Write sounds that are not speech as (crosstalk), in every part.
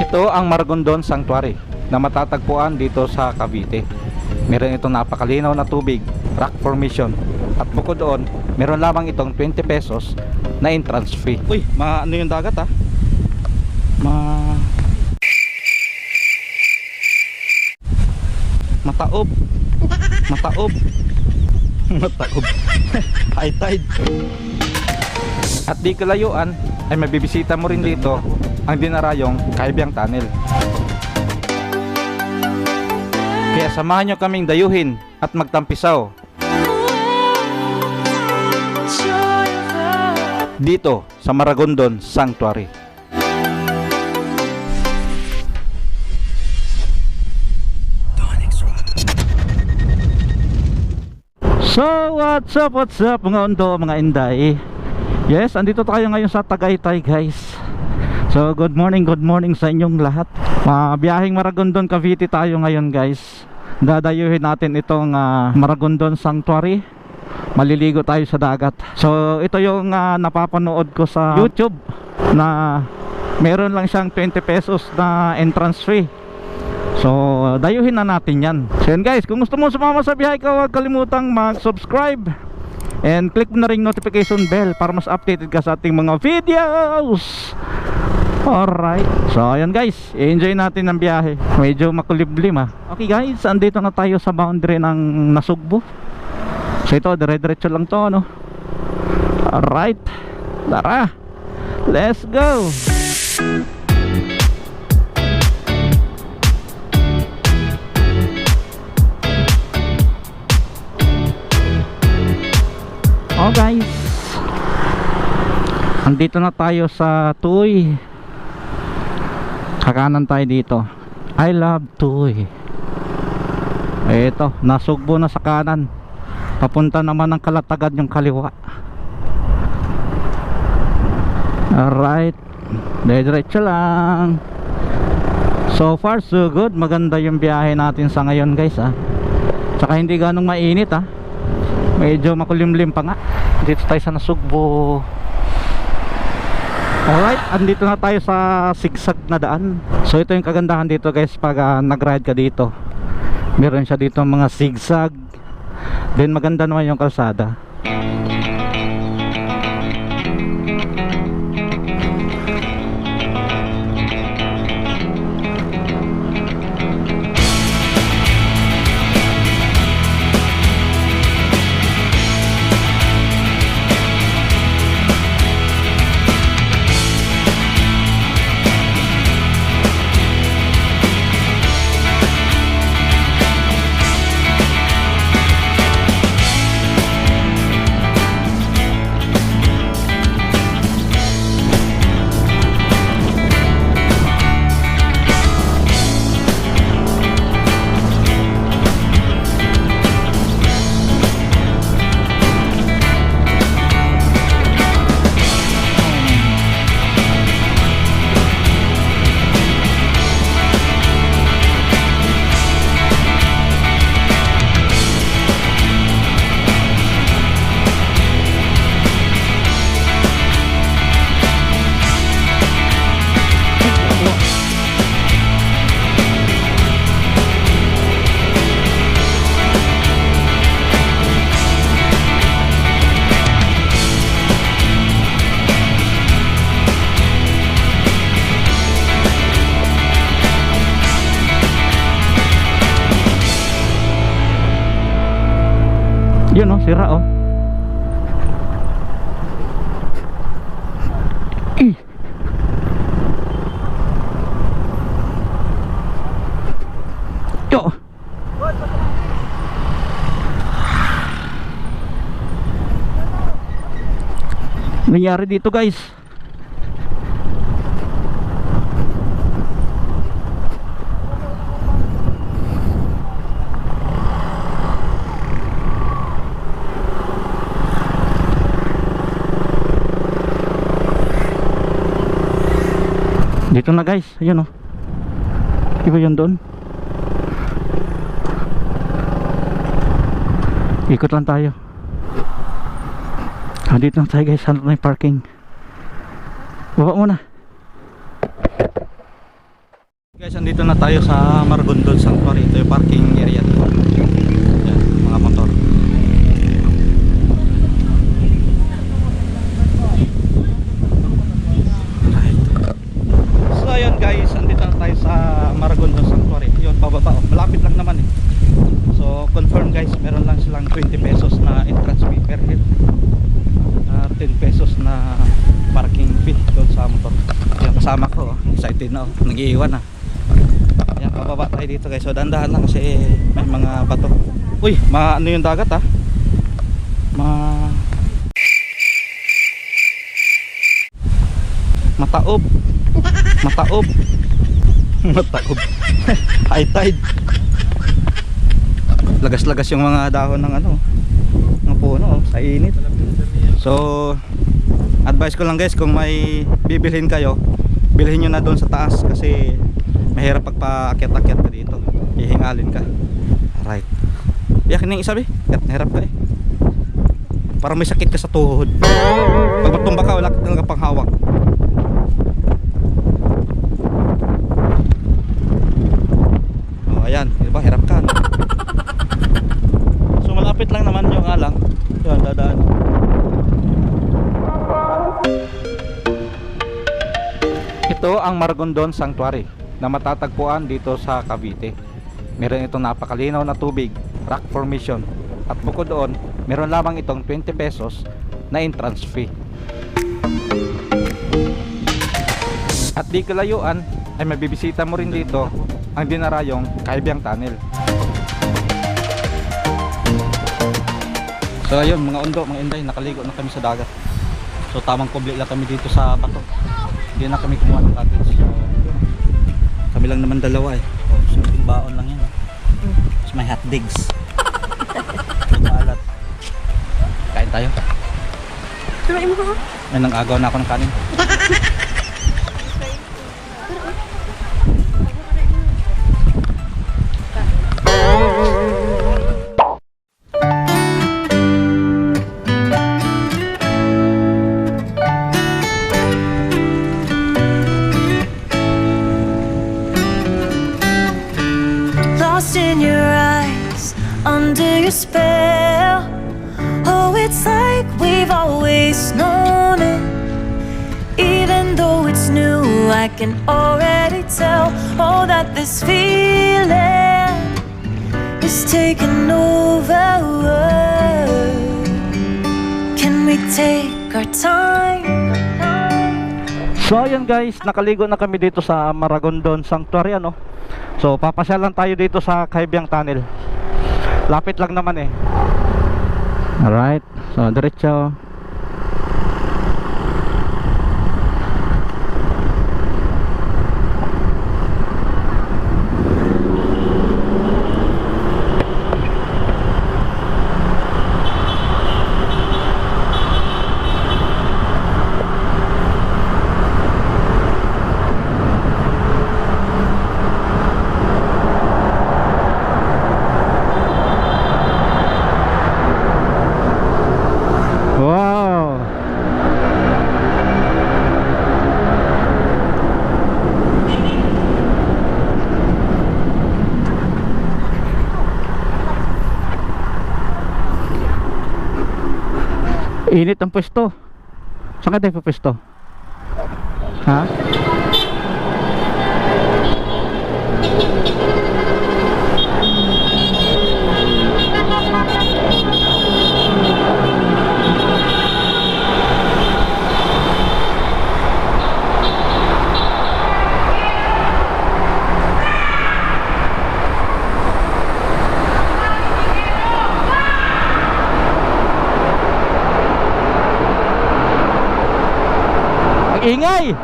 Ito ang Maragondon Sanctuary na matatagpuan dito sa Cavite. Meron itong napakalinaw na tubig, rock formation. At bukod doon, meron lamang itong 20 pesos na entrance fee. Uy, ma ano yung dagat ah? Ma Mataob. Mataob. (laughs) Mataob. (laughs) High tide. At di kalayuan ay mabibisita mo rin dito ang dinarayong Kaibiyang Tunnel. Kaya samahan nyo kaming dayuhin at magtampisaw dito sa Maragondon Sanctuary. So what's up, what's up mga undo, mga inday Yes, andito tayo ngayon sa Tagaytay guys. So good morning, good morning sa inyong lahat. Uh, Biyaheng Maragondon, Cavite tayo ngayon guys. Dadayuhin natin itong ah, Maragondon Sanctuary. Maliligo tayo sa dagat. So ito yung ah, napapanood ko sa YouTube Na meron lang siyang 20 pesos na entrance fee. So, dayuhin na natin yan. So guys, kung gusto mo sumama sa biyahe ka, huwag kalimutang mag-subscribe. And click mo na ring notification bell para mas updated ka sa ating mga videos. Alright. So, ayan guys, enjoy natin ang biyahe. Medyo makuliblim ah. Okay guys, andito na tayo sa boundary ng Nasugbo. So ito, dire-diretso lang to, ano. Alright. Tara. Let's go. Oh guys Andito na tayo sa Tuy. Kakanan tayo dito. I love Tuy. Ito, nasugbo na sa kanan. Papunta naman ng kalatagan yung kaliwa. Alright. Diretso lang. So far so good. Maganda yung biyahe natin sa ngayon guys ah. Tsaka hindi ganong mainit ah medyo makulimlim pa nga. Dito tayo sa Nasugbo. Alright andito na tayo sa sigsag na daan. So ito yung kagandahan dito guys pag uh, nag ride ka dito. Meron siya dito mga sigsag then maganda naman yung kalsada yun oh sira oh Ih. Yo. nangyari dito guys Dito na guys, ayun oh. Iba yun doon. Ikot lang tayo. Ah, dito lang tayo guys, hanap na yung parking. Baba muna. Guys, andito na tayo sa Margondon Sanctuary. Ito yung parking area dito. Yan, mga motor. Right. So ayun guys, andito na tayo sa Maragondon Sanctuary. Pababa. Oh. Malapit lang naman eh. So confirm guys, meron lang silang 20 pesos na entrance fee per head. Ah, 10 pesos na parking fee doon sa motor. Yan kasama ko, oh. excited na oh. Nag-iiwan na. Yan, pababa tayo dito guys. So dahan-dahan lang kasi may mga bato. Uy, ma ano yung dagat ah? Ma Mataob. Mataob. (laughs) Mataob. High tide. Lagas-lagas yung mga dahon ng ano, ng puno oh, sa init. So, advice ko lang guys kung may bibilhin kayo, bilhin nyo na doon sa taas kasi mahirap pagpaakyat-akyat ka dito. Hihingalin ka. Right. Iyak na yung isabi. Kat nahirap ka eh. Parang may sakit ka sa tuhod. Pag matumba ka, wala ka talaga pang hawak. Oh, ayan, di ba? Hirap ka. So malapit lang naman yung alang. Yan, dadaan. Ito ang Margondon Sanctuary na matatagpuan dito sa Cavite. Meron itong napakalinaw na tubig, rock formation. At bukod doon, meron lamang itong 20 pesos na entrance fee. At di kalayuan ay mabibisita mo rin dito ang dinarayong Kaibyang Tunnel. So ayun mga undo, mga inday, nakaligo na kami sa dagat. So tamang kubli lang kami dito sa bato. Hindi na kami kumuha ng cottage. So, kami lang naman dalawa eh. Simpleng baon lang yan. Tapos may hot digs. (laughs) Maalat. Kain tayo. Tuloy mo ka. May nang agaw na ako ng kanin. (laughs) it's like we've always known it. Even though it's new, I can already tell. Oh, that this feeling is taking over. Can we take our time? So ayun guys, nakaligo na kami dito sa Maragondon Sanctuary ano. So papasyalan tayo dito sa Kaibyang Tunnel. Lapit lang naman eh. Alright, so diretso. Init ang pwesto. Saan ka tayo pwesto? Ha? Ingay! (laughs)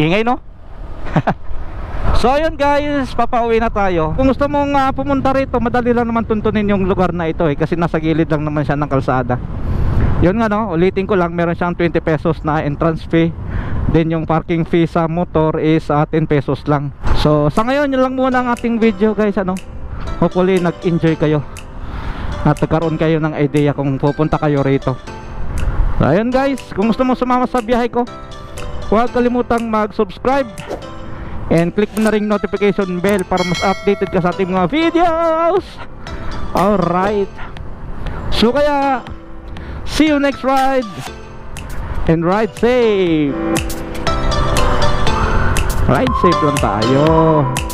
ingay no? (laughs) so ayun guys, papauwi na tayo Kung gusto mong ah, pumunta rito, madali lang naman tuntunin yung lugar na ito eh Kasi nasa gilid lang naman siya ng kalsada Yun nga no, ulitin ko lang, meron siyang 20 pesos na entrance fee. Then yung parking fee sa motor is ah, 10 pesos lang. So sa ngayon, yun lang muna ang ating video guys. Ano? Hopefully nag-enjoy kayo. At nagkaroon kayo ng idea kung pupunta kayo rito. So ayun guys, kung gusto mo sumama sa biyahe ko, huwag kalimutang mag-subscribe. And click mo na ring notification bell para mas updated ka sa ating mga videos. Alright. So kaya, see you next ride. And ride safe. Ride safe lang tayo.